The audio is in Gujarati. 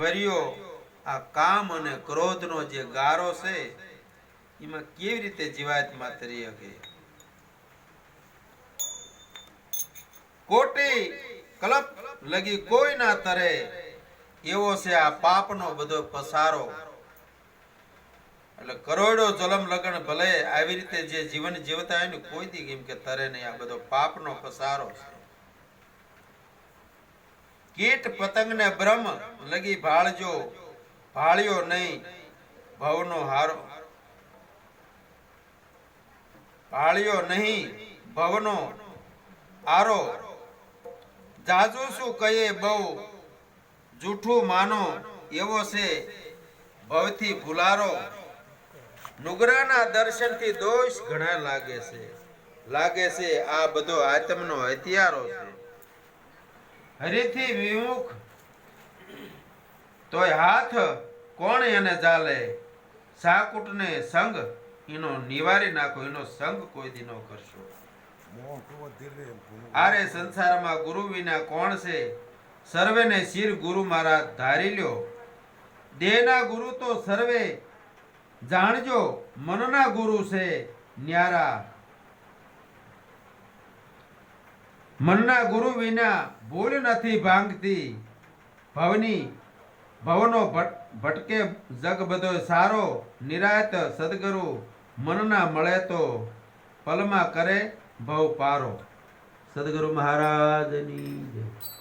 ભર્યો. આ કામ અને ક્રોધનો જે ગારો છે, એમાં કેવી રીતે જીવાતમાં તરી શકે? કોટી કલપ લગી કોઈ ના તરે, એવો છે આ પાપનો બધો પસારો. એટલે કરોડો જલમ લગન ભલે આવી રીતે જે જીવન જીવતા હોય ને કોઈ દી કેમ કે તરે નહીં, આ બધો પાપનો પસારો છે. કીટ પતંગને બ્રહ્મ લગી ભાળજો, ભાળ્યો નહીં ભવનો હારો. ભાળ્યો નહીં ભવનો આરો જાજુ શું કહીએ બહુ? જૂઠું માનો એવો છે ભવથી ભૂલારો. નુગરાના દર્શનથી દોષ ઘણા લાગે છે. લાગે છે આ બધો આત્મનો હથિયારો છે. હરીથી વિમુખ. તોય હાથ કોણ એને ચાલે સાકુટને સંગ. એનો નિવારી નાખો એનો સંગ કોઈ દી કરશો. આરે સંસારમાં ગુરુ વિના કોણ છે? સર્વેને શિર ગુરુ મારા ધારી લ્યો. દેહના ગુરુ તો સર્વે. જાણજો, મનના ગુરુ છે ન્યારા. મનના ગુરુ વિના ભૂલ નથી ભાંગતી. ભવની, ભવનો ભટ- ભટકે જગ બધો સારો નિરાત સદગુરુ મનના મળે તો પલમાં કરે ભવ પારો. સદગુરુ મહારાજની જય.